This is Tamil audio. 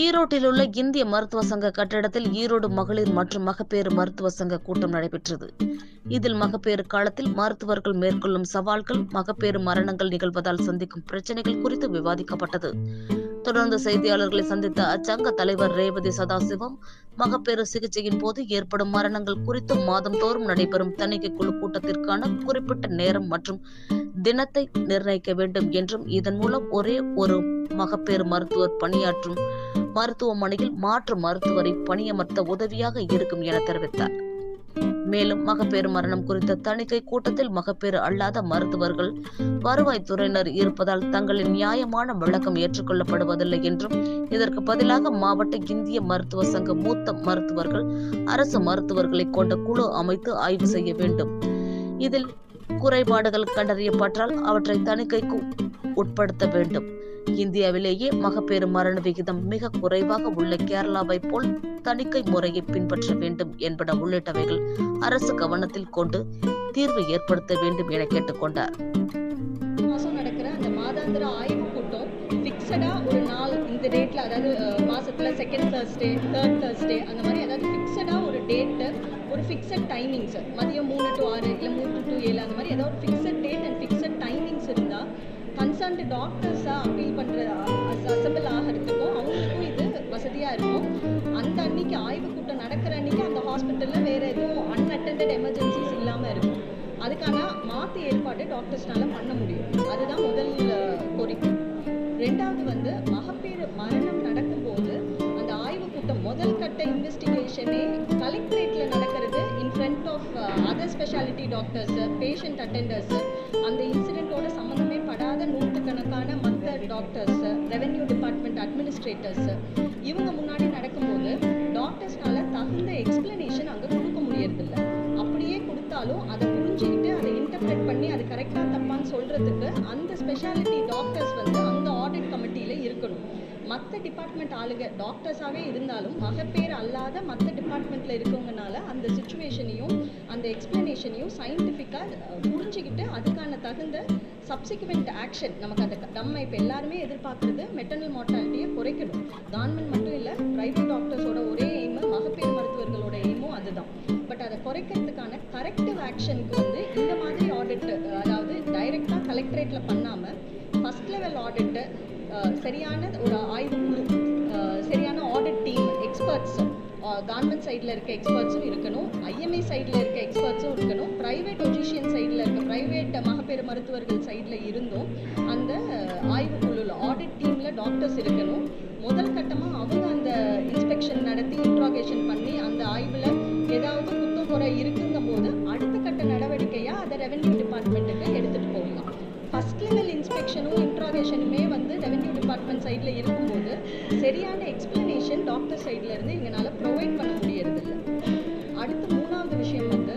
ஈரோட்டில் உள்ள இந்திய மருத்துவ சங்க கட்டிடத்தில் ஈரோடு மகளிர் மற்றும் மகப்பேறு மருத்துவ சங்க கூட்டம் நடைபெற்றது. இதில் மகப்பேறு காலத்தில் மருத்துவர்கள் மேற்கொள்ளும் சவால்கள் மகப்பேறு மரணங்கள் நிகழ்வதால் சந்திக்கும் பிரச்சனைகள் குறித்து விவாதிக்கப்பட்டது. தொடர்ந்து செய்தியாளர்களை சந்தித்த அச்சங்க தலைவர் ரேவதி சதாசிவம் மகப்பேறு சிகிச்சையின் போது ஏற்படும் மரணங்கள் குறித்து மாதந்தோறும் நடைபெறும் தணிக்கை குழு கூட்டத்திற்கான குறிப்பிட்ட நேரம் மற்றும் தினத்தை நிர்ணயிக்க வேண்டும் என்றும் இதன் மூலம் ஒரே ஒரு மகப்பேறு மருத்துவர் பணியாற்றும் மருத்துவமனையில் மாற்று மருத்துவரை பணியமர்த்த உதவியாக இருக்கும் என தெரிவித்தார். மேலும் மகப்பேறு மரணம் குறித்த தணிக்கை கூட்டத்தில் மகப்பேறு அல்லாத மருத்துவர்கள் வருவாய்த்துறையினர் இருப்பதால் தங்களின் நியாயமான விளக்கம் ஏற்றுக்கொள்ளப்படுவதில்லை என்றும் இதற்கு பதிலாக மாவட்ட இந்திய மருத்துவ சங்க மூத்த மருத்துவர்கள் அரசு மருத்துவர்களை கொண்ட குழு அமைத்து ஆய்வு செய்ய வேண்டும். இதில் குறைபாடுகள் கண்டறியப்பட்டால் அவற்றை தணிக்கைக்கு உட்படுத்த வேண்டும். இந்தியாவிலேயே மகப்பேறு மரண விகிதம் மிக குறைவாக உள்ள கேரளாவை போல் தணிக்கை முறையை பின்பற்ற வேண்டும் என்பன உள்ளிட்டவைகள் அரசு கவனத்தில் கொண்டு தீர்வு ஏற்படுத்த வேண்டும் என கேட்டுக்கொண்டார். மாதாந்திர ஆய்வு கூட்டம் ஃபிக்ஸடாக ஒரு நாள் இந்த டேட்டில் அதாவது அஹ், மாசத்துல செகண்ட் தேர்ஸ்டே தேர்ட் தேர்ஸ்டே அந்த மாதிரி அதாவது ஃபிக்ஸடாக ஃபிக்ஸட் டைமிங்ஸ் மதியம் மூணு டு ஆறு இல்லை மூணு டு ஏழு அந்த மாதிரி ஏதாவது ஒரு fixed date and fixed timings இருந்தால் கன்சர்ன்டு டாக்டர்ஸாக அப்பீல் பண்ணுற அசம்பிள் ஆகிறதுக்கும் அவங்களுக்கும் இது வசதியாக இருக்கும். அந்த அன்னைக்கு ஆய்வு கூட்டம் நடக்கிற அன்னைக்கு அந்த ஹாஸ்பிட்டலில் வேறு எதுவும் அன்அட்டண்டட் எமர்ஜென்சிஸ் இல்லாமல் இருக்கும். அதுக்கான மாற்று ஏற்பாடு டாக்டர்ஸ்னால பண்ண முடியும். அதுதான் முதல் கோரிக்கை. ரெண்டாவது வந்து மகப்பேறு மரணம் நடக்கும்போது அந்த ஆய்வு கூட்டம் முதல் கட்ட இன்வெஸ்டிகேஷனே of other speciality doctors patient attenders அந்த இன்சிடென்ட்டோட சம்மந்தமே படாத நூற்றுக்கணக்கான மற்ற டாக்டர்ஸ் ரெவென்யூ டிபார்ட்மெண்ட் அட்மினிஸ்ட்ரேட்டர்ஸ் இவங்க முன்னாடி நடக்கும்போது டாக்டர்ஸ்னால தகுந்த எக்ஸ்பிளனேஷன் அங்கே கொடுக்க முடியறதில்ல. அப்படியே கொடுத்தாலும் அதை புரிஞ்சுக்கிட்டு அதை இன்டர்பிரட் பண்ணி அது கரெக்டாக தப்பான்னு சொல்கிறதுக்கு அந்த ஸ்பெஷாலிட்டி டாக்டர்ஸ் வந்து அந்த ஆடிட் கமிட்டியில் இருக்கணும். மற்ற டிபார்ட்மெண்ட் ஆளுங்க டாக்டர்ஸாகவே இருந்தாலும் மகப்பேறு அல்லாத மற்ற டிபார்ட்மெண்ட்டில் இருக்கவங்கனால அந்த சுச்சுவேஷனையும் அந்த எக்ஸ்பிளனேஷனையும் சயின்டிஃபிக்காக புரிஞ்சுக்கிட்டு அதுக்கான தகுந்த சப்சிக்வெண்ட் ஆக்ஷன் நமக்கு அந்த நம்ம இப்போ எல்லாருமே எதிர்பார்க்குறது மெட்டர்னல் மார்ட்டாலிட்டியை குறைக்கணும். கவர்மெண்ட் மட்டும் இல்லை ப்ரைவேட் டாக்டர்ஸோட ஒரே எய்மு மகப்பேறு மருத்துவர்களோட எய்மும் அதுதான். பட் அதை குறைக்கிறதுக்கான கரெக்டிவ் ஆக்ஷனுக்கு வந்து ஆடிட்டை uh, சரியான ஒரு ஆய்வு uh, சரியான ஆடிட் டீம் எக்ஸ்பர்ட்ஸ் கவர்மெண்ட் சைடில் இருக்க எக்ஸ்பர்ட்ஸும் இருக்கணும். ஐஎம்ஏ சைடில் இருக்க எக்ஸ்பர்ட்ஸும் இருக்கணும். ப்ரைவேட் ஒஜிஷியன் சைடில் இருக்க ப்ரைவேட் மகப்பேறு மருத்துவர்கள் சைடில் இருந்தும். அந்த uh, ஆய்வு குழுவில் ஆடிட் டீமில் டாக்டர்ஸ் இருக்கணும். முதல் கட்டமாக அவங்க அந்த இன்ஸ்பெக்ஷன் நடத்தி இன்ட்ராகேஷன் பண்ணி அந்த ஆய்வில் ஏதாவது குத்தம் குறை இருக்குங்கும் போது அடுத்த கட்ட நடவடிக்கையாக அதை ரெவென்யூ டிபார்ட்மெண்ட்டுக்கு எடுத்துகிட்டு போகலாம். ஃபஸ்ட் லெவல் இன்ஸ்பெக்ஷனும் இன்ட்ராகேஷனுமே வந்து ரெவென்யூ டிபார்ட்மெண்ட் சைடில் இருக்கும்போது சரியான எக்ஸ்ப்ளனேஷன் டாக்டர் சைட்லேருந்து எங்களால் ப்ரொவைட் பண்ண முடியறதில்ல. அடுத்து மூணாவது விஷயம் வந்து